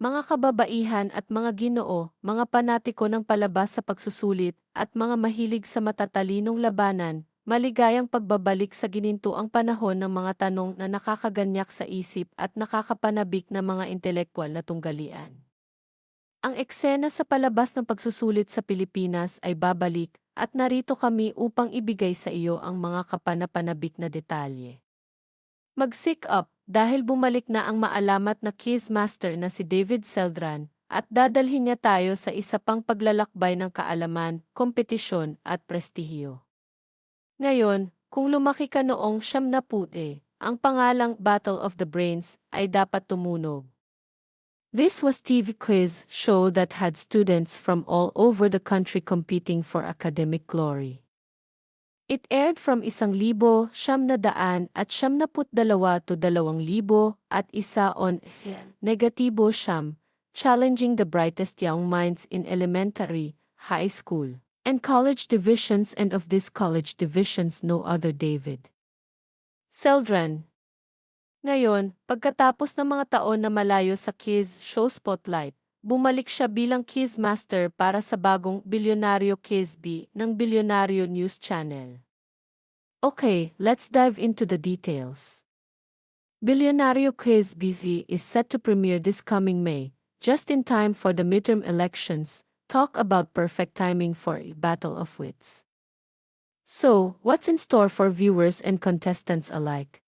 Mga kababaihan at mga ginoo, mga panatiko ng palabas sa pagsusulit, at mga mahilig sa matatalinong labanan, maligayang pagbabalik sa ginintuang panahon ng mga tanong na nakakaganyak sa isip at nakakapanabik na mga intelektwal na tunggalian. Ang eksena sa palabas ng pagsusulit sa Pilipinas ay babalik, at narito kami upang ibigay sa iyo ang mga kapanapanabik na detalye. Mag-sick up dahil bumalik na ang maalamat na quizmaster na si David Seldran at dadalhin niya tayo sa isa pang paglalakbay ng kaalaman, kompetisyon at prestihiyo. Ngayon, kung lumaki ka noong siyam na puti, ang pangalang Battle of the Brains ay dapat tumunog. This was TV quiz show that had students from all over the country competing for academic glory. It aired from isang libo, siyam na daan at siyam na put dalawa to dalawang libo at isa on negatibo siyam, challenging the brightest young minds in elementary, high school, and college divisions and of this college divisions no other David. Seldran, ngayon, pagkatapos ng mga taon na malayo sa Kiz Show Spotlight, bumalik siya bilang Kiz Master para sa bagong Bilyonaryo Kizby ng Bilyonaryo News Channel. Okay, let's dive into the details. Bilyonaryo Kizby is set to premiere this coming May, just in time for the midterm elections. Talk about perfect timing for a battle of wits. So, what's in store for viewers and contestants alike?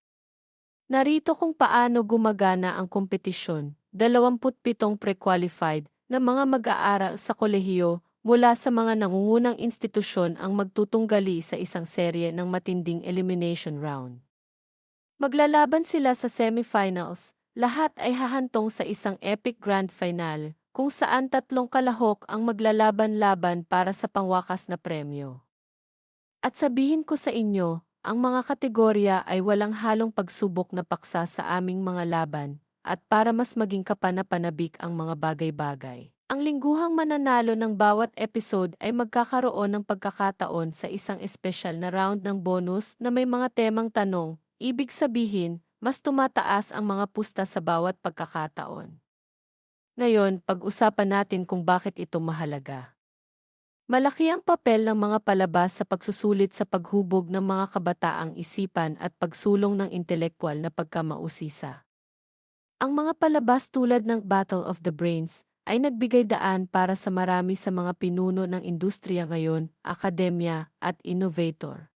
Narito kung paano gumagana ang kompetisyon, 27 pre-qualified na mga mag-aaral sa kolehiyo mula sa mga nangungunang institusyon ang magtutunggali sa isang serye ng matinding elimination round. Maglalaban sila sa semifinals, lahat ay hahantong sa isang epic grand final, kung saan tatlong kalahok ang maglalaban-laban para sa pangwakas na premyo. At sabihin ko sa inyo, ang mga kategorya ay walang halong pagsubok na paksa sa aming mga laban, at para mas maging kapanapanabik ang mga bagay-bagay. Ang lingguhang mananalo ng bawat episode ay magkakaroon ng pagkakataon sa isang espesyal na round ng bonus na may mga temang tanong, ibig sabihin, mas tumataas ang mga pusta sa bawat pagkakataon. Ngayon, pag-usapan natin kung bakit ito mahalaga. Malaki ang papel ng mga palabas sa pagsusulit sa paghubog ng mga kabataang isipan at pagsulong ng intelektual na pagkamausisa. Ang mga palabas tulad ng Battle of the Brains ay nagbigay daan para sa marami sa mga pinuno ng industriya ngayon, akademya, at innovator.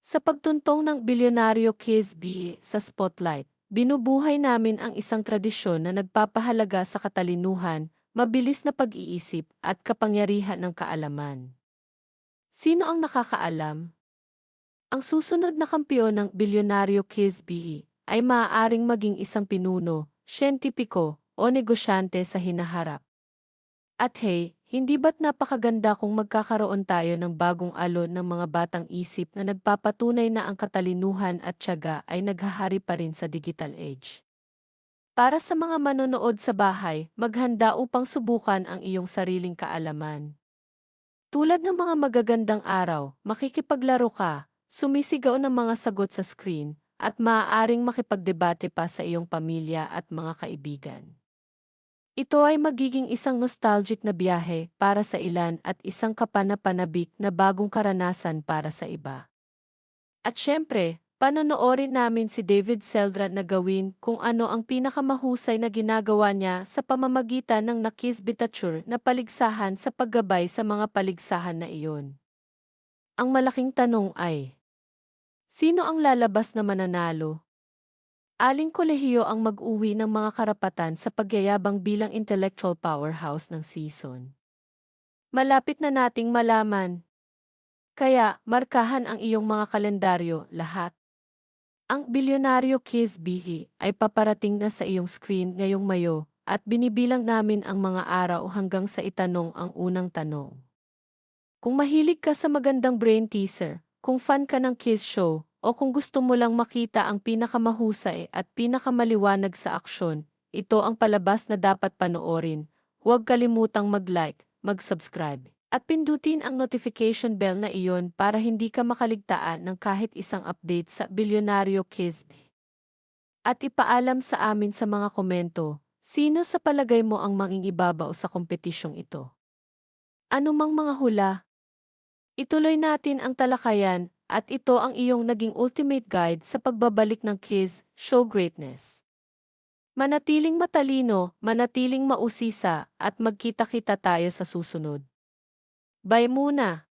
Sa pagtuntong ng bilyonaryo Kiz B sa spotlight, binubuhay namin ang isang tradisyon na nagpapahalaga sa katalinuhan, mabilis na pag-iisip at kapangyarihan ng kaalaman. Sino ang nakakaalam? Ang susunod na kampiyon ng bilyonaryo Kisby ay maaaring maging isang pinuno, siyentipiko, o negosyante sa hinaharap. At hey, hindi ba't napakaganda kung magkakaroon tayo ng bagong alon ng mga batang isip na nagpapatunay na ang katalinuhan at tiyaga ay naghahari pa rin sa digital age? Para sa mga manonood sa bahay, maghanda upang subukan ang iyong sariling kaalaman. Tulad ng mga magagandang araw, makikipaglaro ka, sumisigaw ng mga sagot sa screen, at maaaring makipagdebate pa sa iyong pamilya at mga kaibigan. Ito ay magiging isang nostalgic na biyahe para sa ilan at isang kapanapanabik na bagong karanasan para sa iba. At syempre, Panonoorin namin si David Seldran na gawin kung ano ang pinakamahusay na ginagawa niya sa pamamagitan ng nakisbitature na paligsahan sa paggabay sa mga paligsahan na iyon. Ang malaking tanong ay, sino ang lalabas na mananalo? Aling kolehiyo ang mag-uwi ng mga karapatan sa pagyayabang bilang intellectual powerhouse ng season? Malapit na nating malaman. Kaya, markahan ang iyong mga kalendaryo, lahat. Ang bilyonaryo Kiss Bihi ay paparating na sa iyong screen ngayong Mayo at binibilang namin ang mga araw hanggang sa itanong ang unang tanong. Kung mahilig ka sa magandang brain teaser, kung fan ka ng Kiss Show, o kung gusto mo lang makita ang pinakamahusay at pinakamaliwanag sa aksyon, ito ang palabas na dapat panoorin. Huwag kalimutang mag-like, mag-subscribe at pindutin ang notification bell na iyon para hindi ka makaligtaan ng kahit isang update sa Bilyonaryo Kisby. At ipaalam sa amin sa mga komento Sino sa palagay mo ang mangingibabaw sa kompetisyong ito? Ano mang mga hula? Ituloy natin ang talakayan at ito ang iyong naging ultimate guide sa pagbabalik ng Kiz Show Greatness. Manatiling matalino, manatiling mausisa, at magkita-kita tayo sa susunod. Bye muna!